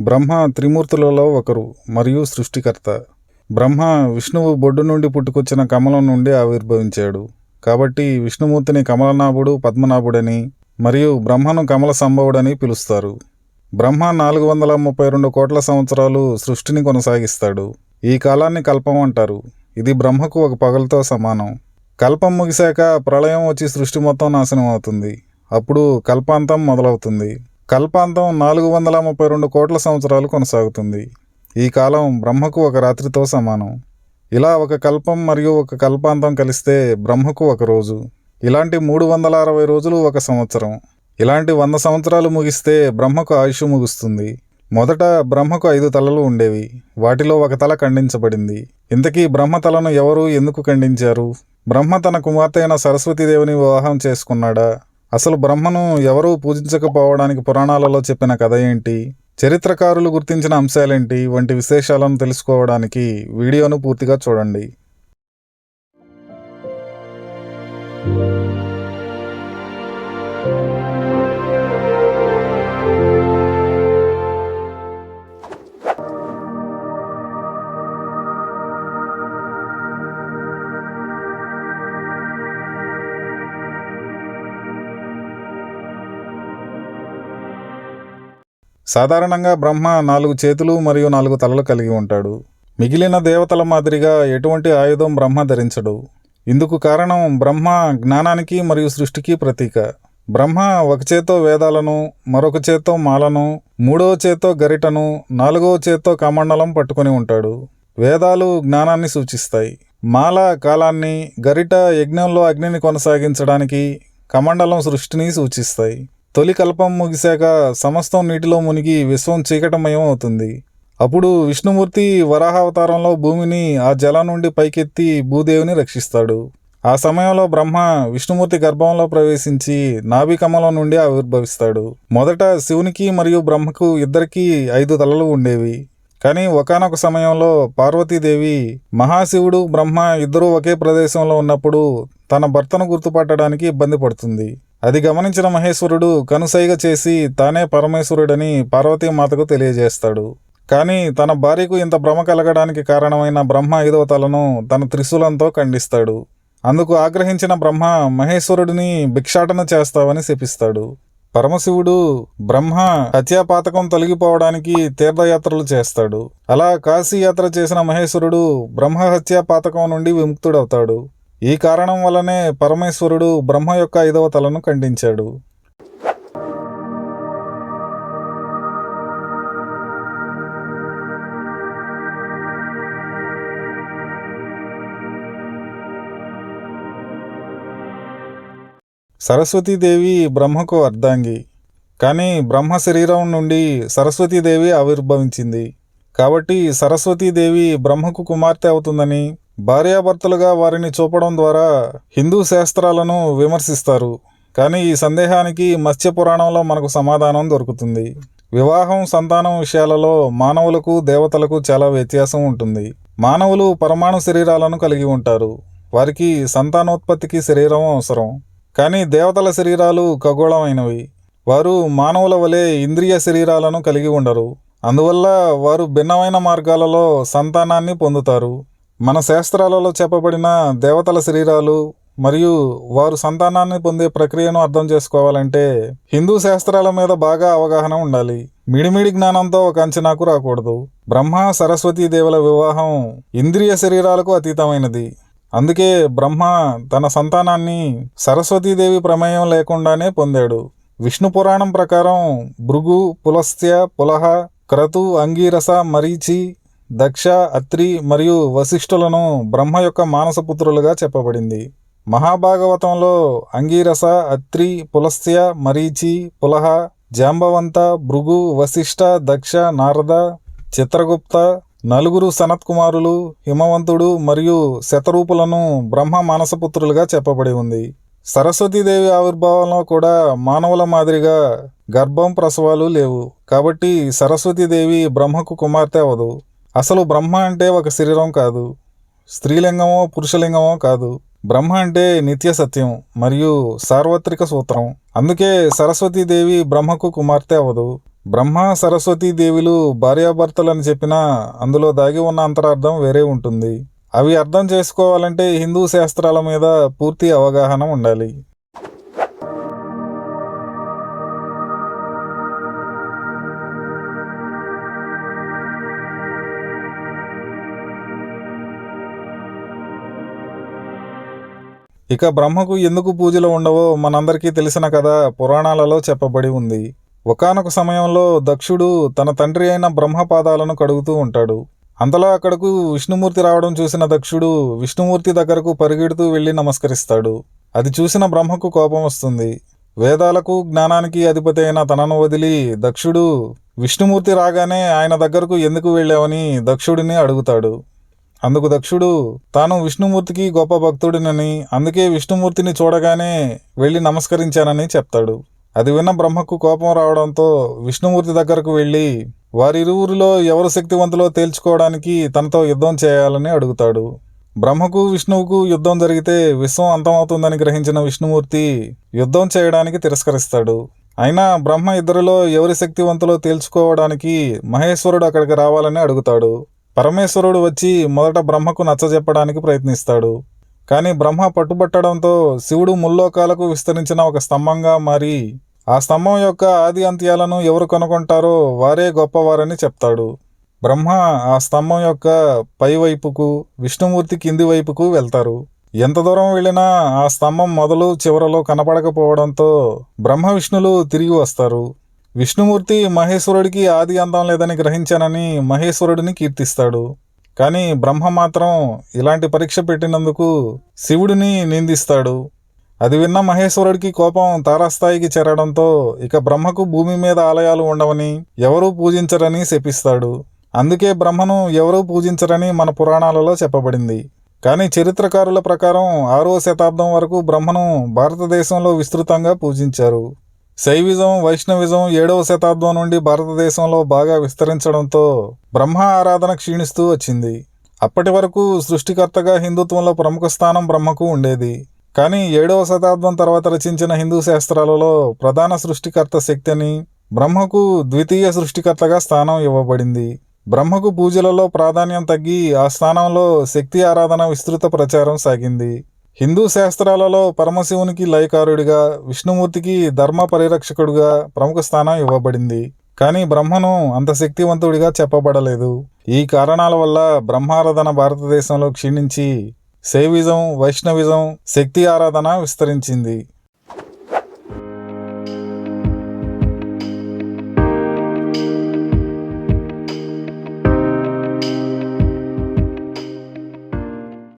బ్రహ్మ త్రిమూర్తులలో ఒకరు మరియు సృష్టికర్త. బ్రహ్మ విష్ణువు బొడ్డు నుండి పుట్టుకొచ్చిన కమలం నుండి ఆవిర్భవించాడు. కాబట్టి విష్ణుమూర్తిని కమలనాభుడు పద్మనాభుడని మరియు బ్రహ్మను కమల సంభవుడని పిలుస్తారు. బ్రహ్మ నాలుగు వందల ముప్పై రెండు కోట్ల సంవత్సరాలు సృష్టిని కొనసాగిస్తాడు. ఈ కాలాన్ని కల్పం అంటారు. ఇది బ్రహ్మకు ఒక పగలతో సమానం. కల్పం ముగిశాక ప్రళయం వచ్చి సృష్టి మొత్తం నాశనం అవుతుంది. అప్పుడు కల్పాంతం మొదలవుతుంది. కల్పాంతం నాలుగు వందల ముప్పై రెండు కోట్ల సంవత్సరాలు కొనసాగుతుంది. ఈ కాలం బ్రహ్మకు ఒక రాత్రితో సమానం. ఇలా ఒక కల్పం మరియు ఒక కల్పాంతం కలిస్తే బ్రహ్మకు ఒక రోజు. ఇలాంటి మూడు వందల అరవై రోజులు ఒక సంవత్సరం. ఇలాంటి వంద సంవత్సరాలు ముగిస్తే బ్రహ్మకు ఆయుష్ ముగుస్తుంది. మొదట బ్రహ్మకు ఐదు తలలు ఉండేవి. వాటిలో ఒక తల ఖండించబడింది. ఇంతకీ బ్రహ్మ తలను ఎవరు ఎందుకు ఖండించారు? బ్రహ్మ తన కుమార్తె అయిన సరస్వతీదేవిని వివాహం చేసుకున్నాడా? అసలు బ్రహ్మను ఎవరూ పూజించకపోవడానికి పురాణాలలో చెప్పిన కథ ఏంటి? చరిత్రకారులు గుర్తించిన అంశాలేంటి? వంటి విశేషాలను తెలుసుకోవడానికి వీడియోను పూర్తిగా చూడండి. సాధారణంగా బ్రహ్మ నాలుగు చేతులు మరియు నాలుగు తలలు కలిగి ఉంటాడు. మిగిలిన దేవతల మాదిరిగా ఎటువంటి ఆయుధం బ్రహ్మ ధరించడు. ఇందుకు కారణం బ్రహ్మ జ్ఞానానికి మరియు సృష్టికి ప్రతీక. బ్రహ్మ ఒక చేత్తో వేదాలను మరొక చేత్తో మాలను మూడవ చేత్తో గరిటను నాలుగవ చేత్తో కమండలం పట్టుకొని ఉంటాడు. వేదాలు జ్ఞానాన్ని సూచిస్తాయి. మాల కాలాన్ని గరిట యజ్ఞంలో అగ్నిని కొనసాగించడానికి కమండలం సృష్టిని సూచిస్తాయి. తొలి కల్పం ముగిశాక సమస్తం నీటిలో మునిగి విశ్వం చీకటమయం అవుతుంది. అప్పుడు విష్ణుమూర్తి వరాహావతారంలో భూమిని ఆ జలం నుండి పైకెత్తి భూదేవిని రక్షిస్తాడు. ఆ సమయంలో బ్రహ్మ విష్ణుమూర్తి గర్భంలో ప్రవేశించి నాభికమలం నుండి ఆవిర్భవిస్తాడు. మొదట శివునికి మరియు బ్రహ్మకు ఇద్దరికీ ఐదు తలలు ఉండేవి. కానీ ఒకానొక సమయంలో పార్వతీదేవి మహాశివుడు బ్రహ్మ ఇద్దరూ ఒకే ప్రదేశంలో ఉన్నప్పుడు తన భర్తను గుర్తుపట్టడానికి ఇబ్బంది పడుతుంది. అది గమనించిన మహేశ్వరుడు కనుసైగ చేసి తానే పరమేశ్వరుడని పార్వతీమాతకు తెలియజేస్తాడు. కానీ తన భార్యకు ఇంత భ్రమ కలగడానికి కారణమైన బ్రహ్మ ఐదవ తలను తన త్రిశూలంతో ఖండిస్తాడు. అందుకు ఆగ్రహించిన బ్రహ్మ మహేశ్వరుడిని భిక్షాటన చేస్తావని శపిస్తాడు. పరమశివుడు బ్రహ్మ హత్యాపాతకం తొలగిపోవడానికి తీర్థయాత్రలు చేస్తాడు. అలా కాశీయాత్ర చేసిన మహేశ్వరుడు బ్రహ్మ హత్యాపాతకం నుండి విముక్తుడవుతాడు. ఈ కారణం వల్లనే పరమేశ్వరుడు బ్రహ్మ యొక్క ఐదవ తలను ఖండించాడు. సరస్వతీదేవి బ్రహ్మకు అర్ధాంగి. కానీ బ్రహ్మ శరీరం నుండి సరస్వతీదేవి ఆవిర్భవించింది. కాబట్టి సరస్వతీదేవి బ్రహ్మకు కుమార్తె అవుతుందని భార్యాభర్తలుగా వారిని చూపడం ద్వారా హిందూ శాస్త్రాలను విమర్శిస్తారు. కానీ ఈ సందేహానికి మత్స్య పురాణంలో మనకు సమాధానం దొరుకుతుంది. వివాహం సంతానం విషయాలలో మానవులకు దేవతలకు చాలా వ్యత్యాసం ఉంటుంది. మానవులు పరమాణు శరీరాలను కలిగి ఉంటారు. వారికి సంతానోత్పత్తికి శరీరం అవసరం. కానీ దేవతల శరీరాలు ఖగోళమైనవి. వారు మానవుల వలె ఇంద్రియ శరీరాలను కలిగి ఉండరు. అందువల్ల వారు భిన్నమైన మార్గాలలో సంతానాన్ని పొందుతారు. మన శాస్త్రాలలో చెప్పబడిన దేవతల శరీరాలు మరియు వారు సంతానాన్ని పొందే ప్రక్రియను అర్థం చేసుకోవాలంటే హిందూ శాస్త్రాల మీద బాగా అవగాహన ఉండాలి. మిడిమిడి జ్ఞానంతో ఒక అంచనాకు రాకూడదు. బ్రహ్మ సరస్వతీ దేవుల వివాహం ఇంద్రియ శరీరాలకు అతీతమైనది. అందుకే బ్రహ్మ తన సంతానాన్ని సరస్వతీదేవి ప్రమేయం లేకుండానే పొందాడు. విష్ణు పురాణం ప్రకారం భృగు పులస్త్య పులహ క్రతు అంగీరస మరీచి దక్ష అత్రి మరియు వశిష్ఠులను బ్రహ్మ యొక్క మానసపుత్రులుగా చెప్పబడింది. మహాభాగవతంలో అంగీరస అత్రి పులస్త్య మరీచి పులహ జాంబవంత భృగు వశిష్ఠ దక్ష నారద చిత్రగుప్త నలుగురు సనత్కుమారులు హిమవంతుడు మరియు శతరూపులను బ్రహ్మ మానసపుత్రులుగా చెప్పబడి ఉంది. సరస్వతీదేవి ఆవిర్భావంలో కూడా మానవుల మాదిరిగా గర్భం ప్రసవాలు లేవు. కాబట్టి సరస్వతీదేవి బ్రహ్మకు కుమార్తె అవదు అసలు బ్రహ్మ అంటే ఒక శరీరం కాదు. స్త్రీలింగమో పురుషలింగమో కాదు. బ్రహ్మ అంటే నిత్య సత్యం మరియు సార్వత్రిక సూత్రం. అందుకే సరస్వతీదేవి బ్రహ్మకు కుమార్తె అవదు బ్రహ్మ సరస్వతీదేవులు భార్యాభర్తలని చెప్పినా అందులో దాగి ఉన్న అంతరార్థం వేరే ఉంటుంది. అవి అర్థం చేసుకోవాలంటే హిందూ శాస్త్రాల మీద పూర్తి అవగాహన ఉండాలి. ఇక బ్రహ్మకు ఎందుకు పూజలు ఉండవో మనందరికీ తెలిసిన కథ పురాణాలలో చెప్పబడి ఉంది. ఒకానొక సమయంలో దక్షుడు తన తండ్రి అయిన బ్రహ్మ పాదాలను కడుగుతూ ఉంటాడు. అంతలో అక్కడకు విష్ణుమూర్తి రావడం చూసిన దక్షుడు విష్ణుమూర్తి దగ్గరకు పరిగెడుతూ వెళ్ళి నమస్కరిస్తాడు. అది చూసిన బ్రహ్మకు కోపం వస్తుంది. వేదాలకు జ్ఞానానికి అధిపతి అయిన తనను వదిలి దక్షుడు విష్ణుమూర్తి రాగానే ఆయన దగ్గరకు ఎందుకు వెళ్ళావని దక్షుడిని అడుగుతాడు. అందుకు దక్షుడు తాను విష్ణుమూర్తికి గొప్ప భక్తుడినని అందుకే విష్ణుమూర్తిని చూడగానే వెళ్ళి నమస్కరించానని చెప్తాడు. అది విన్న బ్రహ్మకు కోపం రావడంతో విష్ణుమూర్తి దగ్గరకు వెళ్ళి వారిరువురిలో ఎవరు శక్తివంతులో తేల్చుకోవడానికి తనతో యుద్ధం చేయాలని అడుగుతాడు. బ్రహ్మకు విష్ణువుకు యుద్ధం జరిగితే విశ్వం అంతమవుతుందని గ్రహించిన విష్ణుమూర్తి యుద్ధం చేయడానికి తిరస్కరిస్తాడు. అయినా బ్రహ్మ ఇద్దరిలో ఎవరి శక్తివంతులో తేల్చుకోవడానికి మహేశ్వరుడు అక్కడికి రావాలని అడుగుతాడు. పరమేశ్వరుడు వచ్చి మొదట బ్రహ్మకు నచ్చజెప్పడానికి ప్రయత్నిస్తాడు. కానీ బ్రహ్మ పట్టుబట్టడంతో శివుడు ముల్లోకాలకు విస్తరించిన ఒక స్తంభంగా మారి ఆ స్తంభం యొక్క ఆది అంత్యాలను ఎవరు కనుగొంటారో వారే గొప్పవారని చెప్తాడు. బ్రహ్మ ఆ స్తంభం యొక్క పై వైపుకు విష్ణుమూర్తి కింది వైపుకు వెళ్తారు. ఎంత దూరం వెళ్ళినా ఆ స్తంభం మొదలు చివరలో కనపడకపోవడంతో బ్రహ్మ విష్ణులు తిరిగి వస్తారు. విష్ణుమూర్తి మహేశ్వరుడికి ఆది అంతం లేదని గ్రహించానని మహేశ్వరుడిని కీర్తిస్తాడు. కానీ బ్రహ్మ మాత్రం ఇలాంటి పరీక్ష పెట్టినందుకు శివుడిని నిందిస్తాడు. అది విన్న మహేశ్వరుడికి కోపం తారాస్థాయికి చేరడంతో ఇక బ్రహ్మకు భూమి మీద ఆలయాలు ఉండవని ఎవరూ పూజించరని శపిస్తాడు. అందుకే బ్రహ్మను ఎవరూ పూజించరని మన పురాణాలలో చెప్పబడింది. కానీ చరిత్రకారుల ప్రకారం ఆరో శతాబ్దం వరకు బ్రహ్మను భారతదేశంలో విస్తృతంగా పూజించారు. శైవిజం వైష్ణవిజం ఏడవ శతాబ్దం నుండి భారతదేశంలో బాగా విస్తరించడంతో బ్రహ్మ ఆరాధన క్షీణిస్తూ వచ్చింది. అప్పటి వరకు సృష్టికర్తగా హిందుత్వంలో ప్రముఖ స్థానం బ్రహ్మకు ఉండేది. కానీ ఏడవ శతాబ్దం తర్వాత రచించిన హిందూ శాస్త్రాలలో ప్రధాన సృష్టికర్త శక్తిని బ్రహ్మకు ద్వితీయ సృష్టికర్తగా స్థానం ఇవ్వబడింది. బ్రహ్మకు పూజలలో ప్రాధాన్యం తగ్గి ఆ స్థానంలో శక్తి ఆరాధన విస్తృత ప్రచారం సాగింది. హిందూ శాస్త్రాలలో పరమశివునికి లయకారుడిగా విష్ణుమూర్తికి ధర్మ పరిరక్షకుడిగా ప్రముఖ స్థానం ఇవ్వబడింది. కానీ బ్రహ్మను అంత శక్తివంతుడిగా చెప్పబడలేదు. ఈ కారణాల వల్ల బ్రహ్మారాధన భారతదేశంలో క్షీణించి శైవిజం వైష్ణవిజం శక్తి ఆరాధన విస్తరించింది.